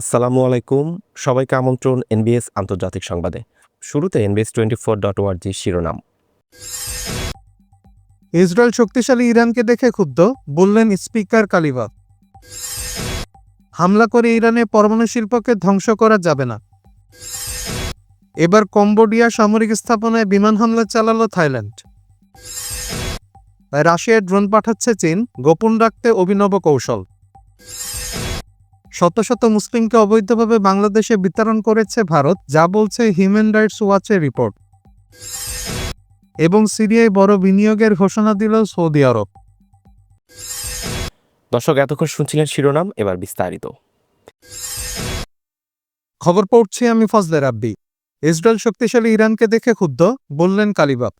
আসসালামু আলাইকুম। সবাইকে আমন্ত্রণ এনবিএস আন্তর্জাতিক সংবাদে। শুরুতে এনবিএস টোয়েন্টি ফোর ডট ওয়ার্জি শিরোনাম। ইসরায়েল শক্তিশালী ইরানকে দেখে ক্ষুব্ধ, বললেন স্পিকার কালিবাফ হামলা করে ইরানে পরমাণু শিল্পকে ধ্বংস করা যাবে না। এবার কম্বোডিয়া সামরিক স্থাপনায় বিমান হামলা চালালো থাইল্যান্ড। রাশিয়ায় ড্রোন পাঠাচ্ছে চীন, গোপন রাখতে অভিনব কৌশল। শত শত মুসলিমকে অবৈধভাবে বাংলাদেশে বিতরণ করেছে ভারত যা বলছে হিউম্যান রাইটস ওয়াচের রিপোর্ট। এবং সিরিয়ায় বড় বিনিয়োগের ঘোষণা দিল সৌদি আরব। দর্শক এতক্ষণ শুনছিলেন শিরোনাম এবার বিস্তারিত। খবর পড়ছি আমি ফজলে রাব্বি। ইসরায়েল শক্তিশালী ইরানকে দেখে ক্ষুব্ধ বললেন কালিবাব।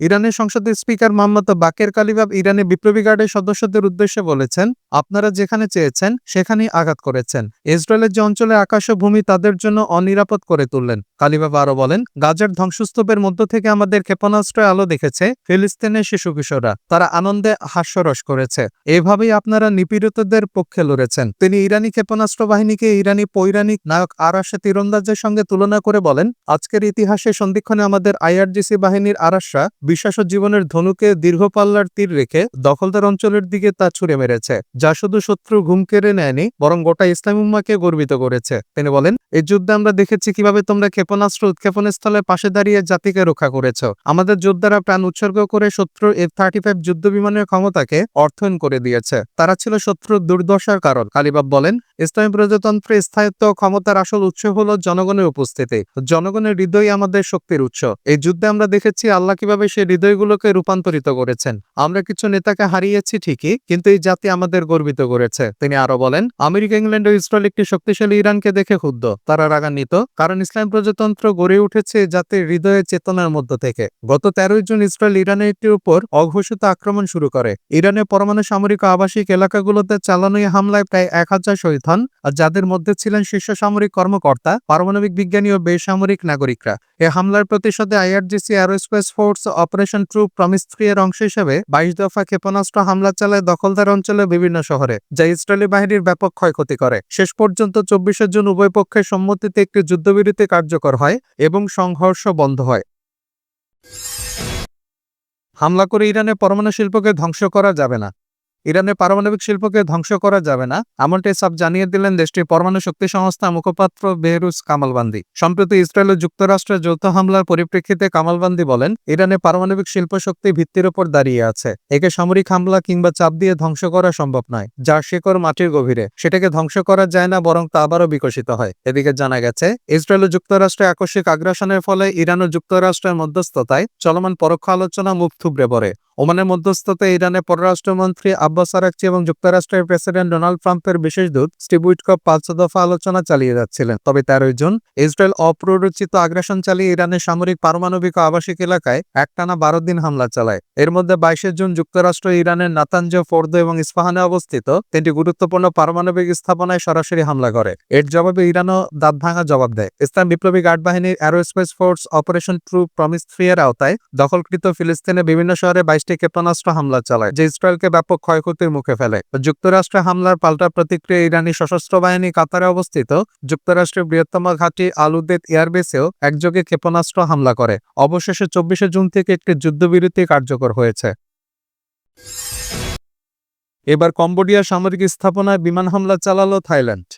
ইরানের সংসদের স্পিকার মোহাম্মদ বাকের কালিবাব ইরানে বিপ্লবী গার্ডের সদস্যদের উদ্দেশ্যে বলেছেন, আপনারা যেখানে চেয়েছেন, সেখানেই আঘাত করেছেন। ইসরায়েলের যে অঞ্চলে আকাশ ভূমি তাদের জন্য অনিরাপদ করে তুললেন। কালিবাব আরও বলেন, গাজার ধ্বংসস্তূপের মধ্য থেকে আমাদের ক্ষেপণাস্ত্রের আলো দেখেছে, ফিলিস্তিনের শিশু কিশোররা। তারা আনন্দে হাস্যরস করেছে। এভাবেই আপনারা নিপীড়িতদের পক্ষে লড়েছেন। তিনি ইরানি ক্ষেপণাস্ত্র বাহিনীকে ইরানি পৌরাণিক নায়ক আরাশে তীরন্দাজের সঙ্গে তুলনা করে বলেন, আজকের ইতিহাসে সন্ধিক্ষণে আমাদের আইআরজিসি বাহিনীর আরাসরা বিশ্বাস জীবনের ধনুকে দীর্ঘ পাল্লার তীর রেখে দখলদার অঞ্চলের দিকে তা ছুড়ে মেরেছে, যা শুধু শত্রু ঘুম কেড়ে নেয়নি, বরং গোটা ইসলাম উম্মাকে গর্বিত করেছে। তিনি বলেন, এই যুদ্ধে আমরা দেখেছি কীভাবে তোমরা ক্ষেপণাস্ত্র উৎক্ষেপণ স্থলের পাশে দাঁড়িয়ে জাতিকে রক্ষা করেছ। আমাদের যোদ্ধারা প্রাণ উৎসর্গ করে শত্রুর এফ থার্টি ফাইভ যুদ্ধ বিমানের ক্ষমতাকে অর্থায়ন করে দিয়েছে। তারা ছিল শত্রুর দুর্দশার কারণ। কালিবাব বলেন, ইসলামী প্রজাতন্ত্রের স্থায়িত্ব ক্ষমতার আসল উৎস হল জনগণের উপস্থিতি। জনগণের হৃদয় আমাদের শক্তির উৎস। এই যুদ্ধে আমরা দেখেছি আল্লাহ কীভাবে সেই হৃদয়গুলোকে রূপান্তরিত করেছেন। আমরা কিছু নেতাকে হারিয়েছি ঠিকই, কিন্তু এই জাতি আমাদের গর্বিত করেছে। তিনি আরও বলেন, আমেরিকা, ইংল্যান্ড ও ইসরায়েল একটি শক্তিশালী ইরানকে দেখে ক্ষুব্ধ। তারা রাগান্বিত, কারণ ইসলাম প্রজাতন্ত্র গড়ে উঠেছে জাতির হৃদয়ে চেতনার মধ্য থেকে। গত তেরোই জুন ইসরায়েল ইরানের একটির উপর অঘোষিত আক্রমণ শুরু করে। ইরানের পরমাণু সামরিক আবাসিক এলাকাগুলোতে চালানো হামলায় প্রায় এক হাজার শহীদ হন, আর যাদের মধ্যে ছিলেন শীর্ষ সামরিক কর্মকর্তা, পারমাণবিক বিজ্ঞানী ও বেসামরিক নাগরিকরা। এ হামলার প্রতিশোধে IRGC aerospace force operation true promise three এর অংশ হিসেবে বাইশ দফা ক্ষেপণাস্ত্র হামলা চালায় দখলদার অঞ্চলের বিভিন্ন শহরে, যা ইসরায়েলি বাহিনীর ব্যাপক ক্ষয়ক্ষতি করে। শেষ পর্যন্ত চব্বিশে জুন উভয় পক্ষের সম্মতিতে একটি যুদ্ধবিরতি কার্যকর হয় এবং সংঘর্ষ বন্ধ হয়। হামলা করে ইরানের পরমাণু শিল্পকে ধ্বংস করা যাবে না। ইরানের পারমাণবিক শিল্পকে ধ্বংস করা যাবে না এমনটি সব জানিয়ে দিলেন দেশটির পরমাণু শক্তি সংস্থা মুখপাত্র বেহরুজ কামালবান্দি। সম্প্রতি ইসরায়েল ও যুক্তরাষ্ট্রের যৌথ হামলার পরিপ্রেক্ষিতে কামালবান্দি বলেন, ইরানের পারমাণবিক শিল্প শক্তি ভিত্তির উপর দাঁড়িয়ে আছে। একে সামরিক হামলা কিংবা চাপ দিয়ে ধ্বংস করা সম্ভব নয় যার শেকড় মাটির গভীরে। সেটাকে ধ্বংস করা যায় না, বরং তা আবারও বিকশিত হয়। এদিকে জানা গেছে, ইসরায়েল ও যুক্তরাষ্ট্রের আকস্মিক আগ্রাসনের ফলে ইরান ও যুক্তরাষ্ট্রের মধ্যস্থতায় চলমান পরোক্ষ আলোচনা মুখ থুবড়ে পড়ে। ওমানের মধ্যস্থতায় ইরানের পররাষ্ট্রমন্ত্রী আব্বাস আরাকচি এবং যুক্তরাষ্ট্রের প্রেসিডেন্ট ডোনাল্ড ট্রাম্পের বিশেষ দূত স্টিভ উইটকপ পাঁচ দফা আলোচনা চালিয়ে যাচ্ছিলেন। তবে তেরোই জুন ইসরায়েল অপ্ররোচিত আগ্রাসন চালিয়ে ইরানের সামরিক পারমাণবিক আবাসিক এলাকায় একটানা বারো দিন হামলা চালায়। এর মধ্যে বাইশে জুন যুক্তরাষ্ট্র, ইরানের নাতাঞ্জ ফোর্দো এবং ইস্পাহানে অবস্থিত তিনটি গুরুত্বপূর্ণ পারমাণবিক স্থাপনায় সরাসরি হামলা করে। এর জবাবে ইরানও দাঁত ভাঙা জবাব দেয়। ইসলাম বিপ্লবী গার্ড বাহিনীর aerospace force operation true promise three এর আওতায় দখলকৃত ফিলিস্তিনের বিভিন্ন শহরে বাইশটি ক্ষেপণাস্ত্র হামলা চালায়, যে ইসরায়েলকে ব্যাপক ক্ষয়ক্ষতির মুখে ফেলে। যুক্তরাষ্ট্রে হামলার পাল্টা প্রতিক্রিয়া ইরানি সশস্ত্র বাহিনী কাতারে অবস্থিত। যুক্তরাষ্ট্রের বৃহত্তম ঘাঁটি আলুদেত এয়ারবেসেও একযোগে ক্ষেপণাস্ত্র হামলা করে। অবশেষে চব্বিশে জুন থেকে একটি যুদ্ধবিরতি কার্যকর হয়েছে। এবার কম্বোডিয়া সামরিক স্থাপনায় বিমান হামলা চালালো থাইল্যান্ড।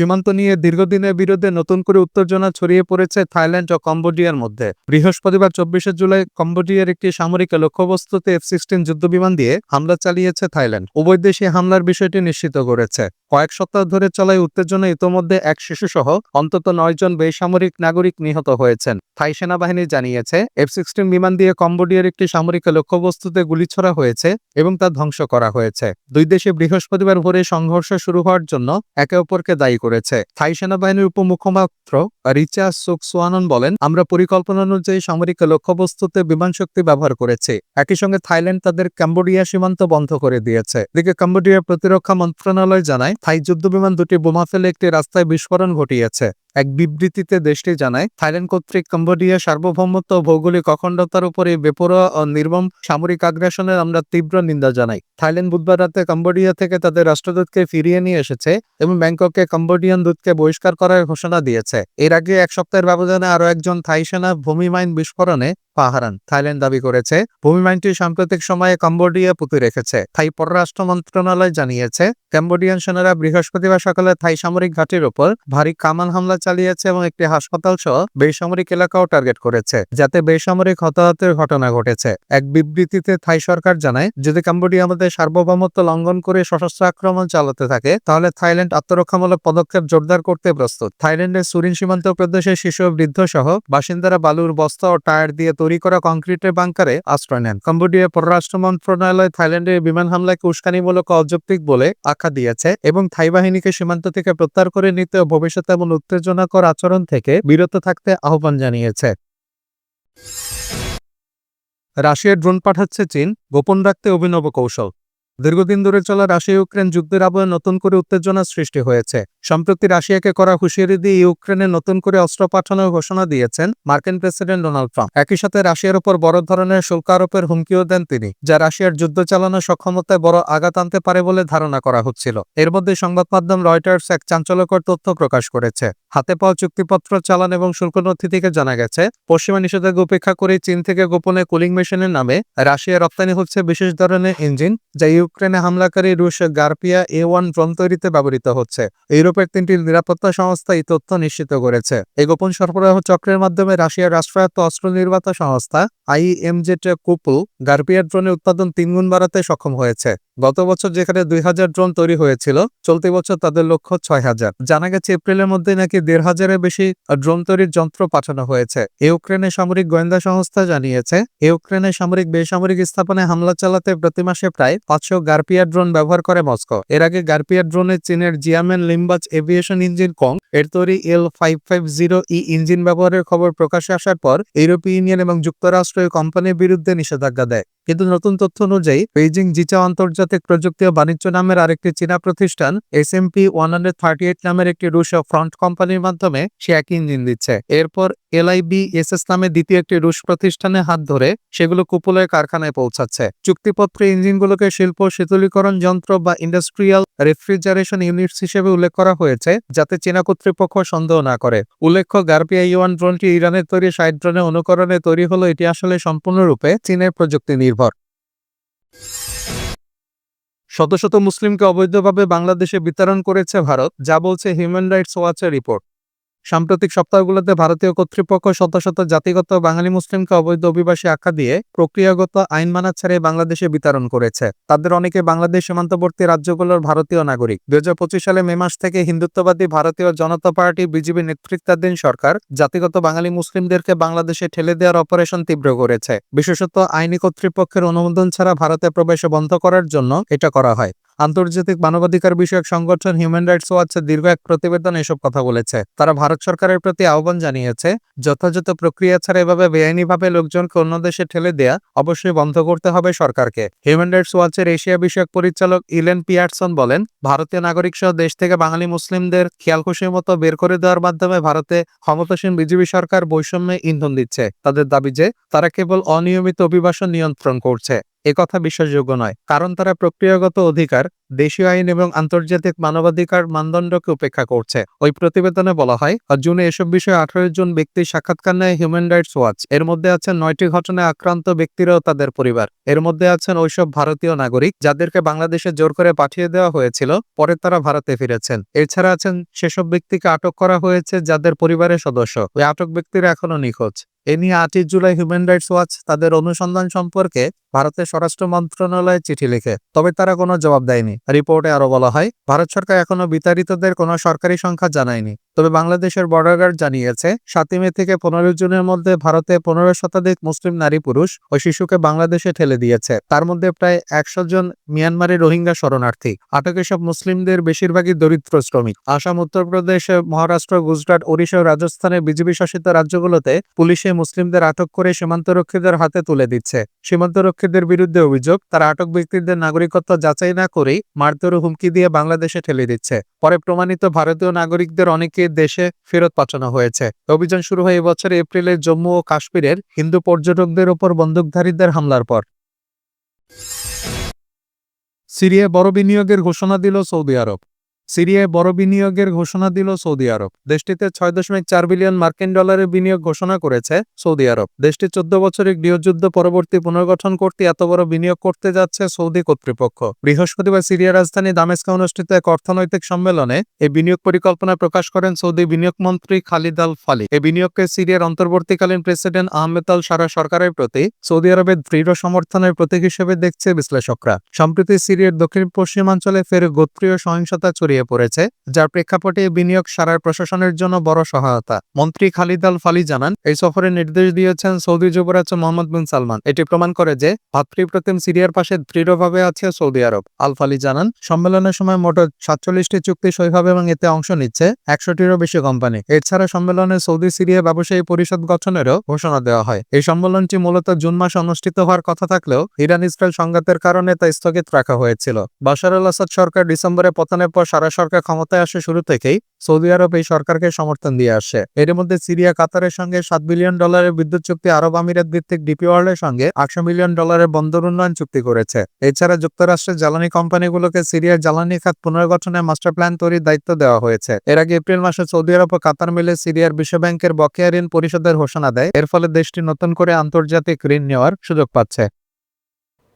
সীমান্ত নিয়ে দীর্ঘদিনের বিরুদ্ধে নতুন করে উত্তেজনা ছড়িয়ে পড়েছে থাইল্যান্ড ও কম্বোডিয়ার মধ্যে। বৃহস্পতিবার চব্বিশে জুলাই কম্বোডিয়ার একটি সামরিক লক্ষ্যবস্তুতে এফ সিক্সটিন যুদ্ধবিমান দিয়ে হামলা চালিয়েছে থাইল্যান্ড। উভয় দেশে হামলার বিষয়টি নিশ্চিত করেছে। কয়েক সপ্তাহ ধরে চলায় উত্তেজনা ইতোমধ্যে এক শিশু সহ অন্তত নয় জন বেসামরিক নাগরিক নিহত হয়েছেন। থাই সেনাবাহিনী জানিয়েছে এফ সিক্সটিন বিমান দিয়ে কম্বোডিয়ার একটি সামরিক লক্ষ্যবস্তুতে গুলি ছোড়া হয়েছে এবং তা ধ্বংস করা হয়েছে। দুই দেশে বৃহস্পতিবার ভোরে সংঘর্ষ শুরু হওয়ার জন্য একে অপরকে দায়ী করেছে। থাই সেনাবাহিনীর উপমুখপাত্র রিচা সুকসোয়ানন বলেন, আমরা পরিকল্পনা অনুযায়ী সামরিক লক্ষ্যবস্তুতে বিমান শক্তি ব্যবহার করেছি। একই সঙ্গে থাইল্যান্ড তাদের কম্বোডিয়া সীমান্ত বন্ধ করে দিয়েছে। এদিকে কম্বোডিয়ার প্রতিরক্ষা মন্ত্রণালয় জানায় থাই যুদ্ধবিমান দুটি বোমা ফেলে একটি রাস্তায় বিস্ফোরণ ঘটিয়েছে। এক বিবৃতিতে দেশটি জানায়, থাইল্যান্ড কর্তৃক কম্বোডিয়া সার্বভৌমত্ব ভৌগোলিক অখণ্ডতার উপরে বেপরোয়া ও নির্মম সামরিক আগ্রাসনের আমরা তীব্র নিন্দা জানাই। থাইল্যান্ড বুধবার রাতে কম্বোডিয়া থেকে তাদের রাষ্ট্রদূতকে ফিরিয়ে নিয়ে এসেছে এবং ব্যাংককে কম্বোডিয়ান দূতকে বহিষ্কার করার ঘোষণা দিয়েছে। এর আগে এক সপ্তাহের ব্যবধানে আরও একজন থাই সেনা ভূমি মাইন বিস্ফোরণে পা হারান থাইল্যান্ড দাবি করেছে ভূমি মাইনটি সাম্প্রতিক সময়ে কম্বোডিয়া পুঁতে রেখেছে। থাই পররাষ্ট্র মন্ত্রণালয় জানিয়েছে, কম্বোডিয়ান সেনারা বৃহস্পতিবার সকালে থাই সামরিক ঘাঁটির উপর ভারী কামান হামলা চালিয়েছে এবং একটি হাসপাতাল সহ বেসামরিক এলাকাও টার্গেট করেছে, যাতে বেসামরিক হতাহতের ঘটনা ঘটেছে। এক বিবৃতিতে থাই সরকার জানায়, যদি কম্বোডিয়া আমাদের সার্বভৌমত্ব লঙ্ঘন করে সশস্ত্র আক্রমণ চালাতে থাকে, তাহলে থাইল্যান্ড আত্মরক্ষামূলক পদক্ষেপ জোরদার করতে প্রস্তুত। থাইল্যান্ডের সুরিন সীমান্ত প্রদেশের শিশু বৃদ্ধ সহ বাসিন্দারা বালুর বস্তা ও টায়ার দিয়ে তৈরি করা কংক্রিটের বাংকারে আশ্রয় নেন। কম্বোডিয়া পররাষ্ট্র মন্ত্রণালয় থাইল্যান্ডের বিমান হামলাকে উস্কানিমূলক অযৌক্তিক বলে আখ্যা দিয়েছে এবং থাই বাহিনীকে সীমান্ত থেকে প্রত্যাহার করে নিতে ও ভবিষ্যতে এমন উত্তেজনাকর আচরণ থেকে বিরত থাকতে আহ্বান জানিয়েছে। রাশিয়ার ড্রোন পাঠাচ্ছে চীন, গোপন রাখতে অভিনব কৌশল। দীর্ঘদিন ধরে চলা রাশিয়া ইউক্রেন যুদ্ধের আবহে নতুন করে উত্তেজনা সৃষ্টি হয়েছে। সম্প্রতি রাশিয়াকে করা হুঁশিয়ারি দিয়ে ইউক্রেনে নতুন করে অস্ত্র পাঠানোর ঘোষণা দিয়েছেন মার্কিন প্রেসিডেন্ট ডোনাল্ড ট্রাম্প। একই সাথে রাশিয়ার উপর বড় ধরনের শুল্ক আরোপের হুমকিও দেন তিনি, যা রাশিয়ার যুদ্ধ চালানোর সক্ষমতায় বড় আঘাত আনতে পারে বলে ধারণা করা হচ্ছিল। এর মধ্যে সংবাদ মাধ্যম রয়টার্স এক চাঞ্চল্যকর তথ্য প্রকাশ করেছে। হাতে পাওয়া চুক্তিপত্র চালান এবং শুল্ক নথি থেকে জানা গেছে, পশ্চিমা নিষেধাজ্ঞা উপেক্ষা করে চীন থেকে গোপনে কুলিং মেশিনের নামে রাশিয়া রপ্তানি হচ্ছে বিশেষ ধরনের ইঞ্জিন, যা ইউক্রেনে হামলাকারী রুশ গার্পিয়া এ ওয়ান ড্রোন তৈরিতে ব্যবহৃত হচ্ছে। ইউরোপের তিনটি নিরাপত্তা সংস্থা এই তথ্য নিশ্চিত করেছে। এই গোপন সরবরাহ চক্রের মাধ্যমে রাশিয়ার রাষ্ট্রায়ত্ত অস্ত্র নির্মাতা সংস্থা আইএমজেট কুপু গার্পিয়ার ড্রোনের উৎপাদন তিনগুণ বাড়াতে সক্ষম হয়েছে। গত বছর যেখানে দুই হাজার ড্রোন তৈরি হয়েছিল, চলতি বছর তাদের লক্ষ্য ছয় হাজার। জানা গেছে, এপ্রিলের মধ্যে নাকি দেড় হাজারের বেশি ড্রোন তৈরির যন্ত্র পাঠানো হয়েছে। ইউক্রেনের সামরিক গোয়েন্দা সংস্থা জানিয়েছে ইউক্রেনের সামরিক বেসামরিক স্থাপনায় হামলা চালাতে প্রতি মাসে প্রায় পাঁচশো গার্পিয়ার ড্রোন ব্যবহার করে মস্কো। এর আগে গার্পিয়ার ড্রোনে চীনের জিয়ামেন লিম্বাজ এভিয়েশন ইঞ্জিন কং, এর তৈরি L five five zero E engine ব্যবহারের খবর প্রকাশ্যে আসার পর ইউরোপীয় ইউনিয়ন এবং যুক্তরাষ্ট্র কোম্পানির বিরুদ্ধে নিষেধাজ্ঞা দেয়। কিন্তু নতুন তথ্য অনুযায়ী, বেইজিং জিচা আন্তর্জাতিক প্রযুক্তি ও বাণিজ্য নামের আরেকটি চীনা প্রতিষ্ঠান, S M P one hundred thirty eight নামের একটি রুশ ফ্রন্ট কোম্পানির মাধ্যমে সে একই ইঞ্জিন দিচ্ছে। এরপর এলআইবি এস এস নামে দ্বিতীয় একটি রুশ প্রতিষ্ঠানে হাত ধরে সেগুলো কুপুলের কারখানায় পৌঁছাচ্ছে। চুক্তিপত্রে ইঞ্জিনগুলোকে শিল্প শীতলীকরণ যন্ত্র বা ইন্ডাস্ট্রিয়াল রেফ্রিজারেশন ইউনিটস হিসেবে উল্লেখ করা হয়েছে, যাতে চীনা কর্তৃপক্ষ সন্দেহ না করে। উল্লেখ্য গার্পিয়া ইউয়ান ড্রোনটি ইরানের তৈরি সাইড ড্রোনের অনুকরণে তৈরি হলো, এটি আসলে সম্পূর্ণরূপে চীনের প্রযুক্তি নির্ভর। শত শত মুসলিমকে অবৈধভাবে বাংলাদেশে বিতরণ করেছে ভারত, যা বলছে হিউম্যান রাইটস ওয়াচের রিপোর্ট। সাম্প্রতিক সপ্তাহগুলোতে ভারতীয় কর্তৃপক্ষ শত শত জাতিগত বাঙালি মুসলিমকে অবৈধ অভিবাসী আখ্যা দিয়ে প্রক্রিয়াগত আইন মানা ছাড়ে বাংলাদেশে বিতরণ করেছে। তাদের অনেকে বাংলাদেশ সীমান্তবর্তী রাজ্যগুলোর ভারতীয় নাগরিক। দুই হাজার পঁচিশ সালে মে মাস থেকে হিন্দুত্ববাদী ভারতীয় জনতা পার্টি বিজেপি নেতৃত্বাধীন সরকার জাতিগত বাঙালি মুসলিমদেরকে বাংলাদেশে ঠেলে দেওয়ার অপারেশন তীব্র করেছে। বিশেষত আইনি কর্তৃপক্ষের অনুমোদন ছাড়া ভারতে প্রবেশ বন্ধ করার জন্য এটা করা হয়। আন্তর্জাতিক মানবাধিকার বিষয়ক সংগঠন হিউম্যান রাইটস ওয়াচের দীর্ঘ এক প্রতিবেদন এসব কথা বলেছে। তারা ভারত সরকারের প্রতি আহ্বান জানিয়েছে, যথাযথ প্রক্রিয়া ছাড়া এভাবে বেআইনিভাবে লোকজনকে অন্য দেশে ঠেলে দেয়া অবশ্যই বন্ধ করতে হবে সরকারকে। হিউম্যান রাইটস ওয়াচের এশিয়া বিষয়ক পরিচালক ইলেন পিয়ারসন বলেন, ভারতীয় নাগরিক সহ দেশ থেকে বাঙালি মুসলিমদের খেয়াল খুশির মতো বের করে দেওয়ার মাধ্যমে ভারতে ক্ষমতাসীন বিজেপি সরকার বৈষম্যে ইন্ধন দিচ্ছে। তাদের দাবি যে, তারা কেবল অনিয়মিত অভিবাসন নিয়ন্ত্রণ করছে। একথা বিশ্বাসযোগ্য নয়, কারণ তারা প্রক্রিয়াগত অধিকার, দেশীয় আইন এবং আন্তর্জাতিক মানবাধিকার মানদণ্ডকে উপেক্ষা করছে। ওই প্রতিবেদনে বলা হয় জুনে এসব বিষয়ে আঠারো জন ব্যক্তির সাক্ষাৎকার নেয় হিউম্যান রাইটস ওয়াচ এর মধ্যে আছেন নয়টি ঘটনায় আক্রান্ত ব্যক্তিরাও তাদের পরিবার। এর মধ্যে আছেন ওইসব ভারতীয় নাগরিক, যাদেরকে বাংলাদেশে জোর করে পাঠিয়ে দেওয়া হয়েছিল, পরে তারা ভারতে ফিরেছেন। এছাড়া আছেন সেসব ব্যক্তিকে আটক করা হয়েছে যাদের পরিবারের সদস্য। ওই আটক ব্যক্তিরা এখনও নিখোঁজ। এ নিয়ে আটই জুলাই হিউম্যান রাইটস ওয়াচ তাদের অনুসন্ধান সম্পর্কে ভারতের স্বরাষ্ট্র মন্ত্রণালয়ে চিঠি লিখে, তবে তারা কোনো জবাব দেয়নি। রিপোর্টে আরও বলা হয়, ভারত সরকার এখনও বিতাড়িতদের কোনো সরকারি সংখ্যা জানায়নি। তবে বাংলাদেশের বর্ডার গার্ড জানিয়েছে, সাতই মে থেকে পনেরো জুনের মধ্যে ভারতে পনেরো শতাধিক মুসলিম নারী পুরুষ ও শিশুকে বাংলাদেশে ঠেলে দিয়েছে। তার মধ্যে প্রায় একশো জন মিয়ানমারের রোহিঙ্গা শরণার্থী। আটক এসব মুসলিমদের বেশিরভাগই দরিদ্র শ্রমিক। আসাম উত্তরপ্রদেশ মহারাষ্ট্র, গুজরাট, ওড়িশা ও রাজস্থানের বিজেপি শাসিত রাজ্যগুলোতে পুলিশে মুসলিমদের আটক করে সীমান্তরক্ষীদের হাতে তুলে দিচ্ছে। সীমান্তরক্ষীদের বিরুদ্ধে অভিযোগ, তারা আটক ব্যক্তিদের নাগরিকত্ব যাচাই না করেই মারধর হুমকি দিয়ে বাংলাদেশে ঠেলে দিচ্ছে। পরে প্রমাণিত ভারতীয় নাগরিকদের অনেকে দেশে ফেরত পাঠানো হয়েছে। অভিযান শুরু হয় এবছর এপ্রিলে জম্মু ও কাশ্মীরের হিন্দু পর্যটকদের ওপর বন্দুকধারীদের হামলার পর। সিরিয়ায় বড় বিনিয়োগের ঘোষণা দিল সৌদি আরব। সিরিয়ায় বড় বিনিয়োগের ঘোষণা দিল সৌদি আরব। দেশটিতে ছয় দশমিক চার বিলিয়ন মার্কিন ডলারের বিনিয়োগ ঘোষণা করেছে সৌদি আরব। দেশটি চোদ্দ বছরের গৃহযুদ্ধ পরবর্তী পুনর্গঠন করতে এত বড় বিনিয়োগ করতে যাচ্ছে সৌদি কর্তৃপক্ষ। বৃহস্পতিবার সিরিয়ার রাজধানী দামেস্কে অনুষ্ঠিত এক অর্থনৈতিক সম্মেলনে এই বিনিয়োগ পরিকল্পনা প্রকাশ করেন সৌদি বিনিয়োগ মন্ত্রী খালিদ আল ফালি। এই বিনিয়োগকে সিরিয়ার অন্তর্বর্তীকালীন প্রেসিডেন্ট আহমেদ আল সারা সরকারের প্রতি সৌদি আরবের দৃঢ় সমর্থনের প্রতীক হিসেবে দেখছে বিশ্লেষকরা। সম্প্রতি সিরিয়ার দক্ষিণ পশ্চিমাঞ্চলে ফের গোত্রীয় সহিংসতা ছড়িয়ে পড়েছে, যার প্রেক্ষাপটে বিনিয়োগ সারার প্রশাসনের জন্য বড় সহায়তা। মন্ত্রী খালিদ আল ফালি জানান, এই সফরে নির্দেশ দিয়েছেন সৌদি যুবরাজ মোহাম্মদ বিন সালমান। এটি প্রমাণ করে যে ভাতৃপ্রতিম সিরিয়ার পাশে দৃঢ়ভাবে আছে সৌদি আরব। আল ফালি জানান, সম্মেলনের সময় মোট সাতচল্লিশটি চুক্তি সই হবে এবং এতে অংশ নিচ্ছে একশোটিরও বেশি কোম্পানি। এছাড়া সম্মেলনে সৌদি সিরিয়া ব্যবসায়ী পরিষদ গঠনেরও ঘোষণা দেওয়া হয়। এই সম্মেলনটি মূলত জুন মাসে অনুষ্ঠিত হওয়ার কথা থাকলেও ইরান ইসরায়েল সংঘাতের কারণে তা স্থগিত রাখা হয়েছিল। বাশার আল আসাদ সরকার ডিসেম্বরে পতনের পর সারা সরকার ক্ষমতায় আসে শুরু থেকেই সৌদি আরব এই সরকারকে সমর্থন দিয়ে আসে। এর মধ্যে সিরিয়া, কাতারের সঙ্গে সাত বিলিয়ন ডলারের বিদ্যুৎ চুক্তি, আরব আমিরাত ভিত্তিক ডিপি ওয়ার্ল্ডের সঙ্গে আটশো মিলিয়ন ডলারের বন্দর উন্নয়ন চুক্তি করেছে। এছাড়া যুক্তরাষ্ট্রের জ্বালানি কোম্পানিগুলোকে সিরিয়ার জ্বালানি খাত পুনর্গঠনের মাস্টার প্ল্যান তৈরির দায়িত্ব দেওয়া হয়েছে। এর আগে এপ্রিল মাসে সৌদি আরব ও কাতার মিলে সিরিয়ার বিশ্ব ব্যাংকের বকেয়া ঋণ পরিশোধের ঘোষণা দেয়। এর ফলে দেশটি নতুন করে আন্তর্জাতিক ঋণ নেওয়ার সুযোগ পাচ্ছে।